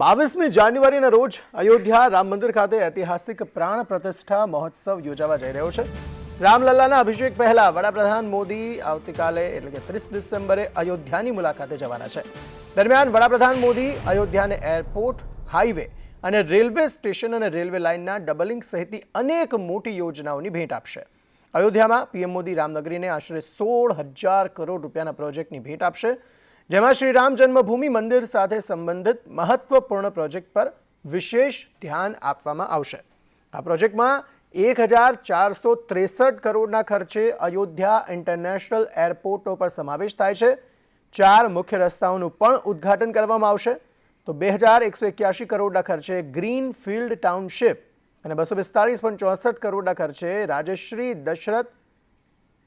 બાવીસમી જાન્યુઆરીના રોજ અયોધ્યા રામ મંદિર ખાતે ઐતિહાસિક પ્રાણ પ્રતિષ્ઠા મહોત્સવ યોજાવા જઈ રહ્યો છે. રામલલ્લાના અભિષેક પહેલા વડાપ્રધાન મોદી આવતીકાલે એટલે કે ત્રીસ ડિસેમ્બરે અયોધ્યાની મુલાકાતે જવાના છે. દરમિયાન વડાપ્રધાન મોદી અયોધ્યાને એરપોર્ટ, હાઈવે અને રેલવે સ્ટેશન અને રેલવે લાઇનના ડબલિંગ સહિતની અનેક મોટી યોજનાઓની ભેટ આપશે. અયોધ્યામાં પીએમ મોદી રામનગરીને આશરે સોળ હજાર કરોડ રૂપિયાના પ્રોજેક્ટની ભેટ આપશે. જેમાં શ્રી રામ જન્મભૂમિ મંદિર સાથે સંબંધિત મહત્વપૂર્ણ પ્રોજેક્ટ પર વિશેષ ધ્યાન આપવામાં આવશે. આ પ્રોજેક્ટમાં એક હજાર ચારસો ત્રેસઠ કરોડના ખર્ચે અયોધ્યા ઇન્ટરનેશનલ એરપોર્ટો પર સમાવેશ થાય છે. ચાર મુખ્ય રસ્તાઓનું પણ ઉદ્ઘાટન કરવામાં આવશે. તો બે હજાર એકસો એક્યાસી કરોડના ખર્ચે ગ્રીન ફિલ્ડ ટાઉનશીપ અને બસો પિસ્તાળીસ પોઈન્ટ ચોસઠ કરોડના ખર્ચે રાજશ્રી દશરથ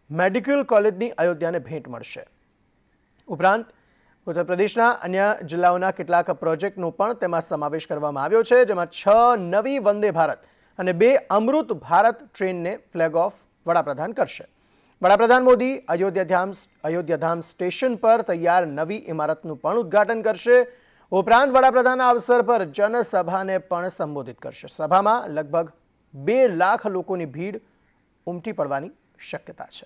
મેડિકલ કોલેજની અયોધ્યાને ભેટ મળશે. ઉપરાંત ઉત્તર પ્રદેશના અન્ય જિલ્લાઓના કેટલાક પ્રોજેક્ટનો પણ તેમાં સમાવેશ કરવામાં આવ્યો છે, જેમાં છ નવી વંદે ભારત અને બે અમૃત ભારત ટ્રેનને ફ્લેગ ઓફ વડાપ્રધાન કરશે. વડાપ્રધાન મોદી અયોધ્યાધામ અયોધ્યાધામ સ્ટેશન પર તૈયાર નવી ઇમારતનું પણ ઉદ્ઘાટન કરશે. ઉપરાંત વડાપ્રધાનના અવસર પર જનસભાને પણ સંબોધિત કરશે. સભામાં લગભગ બે લાખ લોકોની ભીડ ઉમટી પડવાની શક્યતા છે.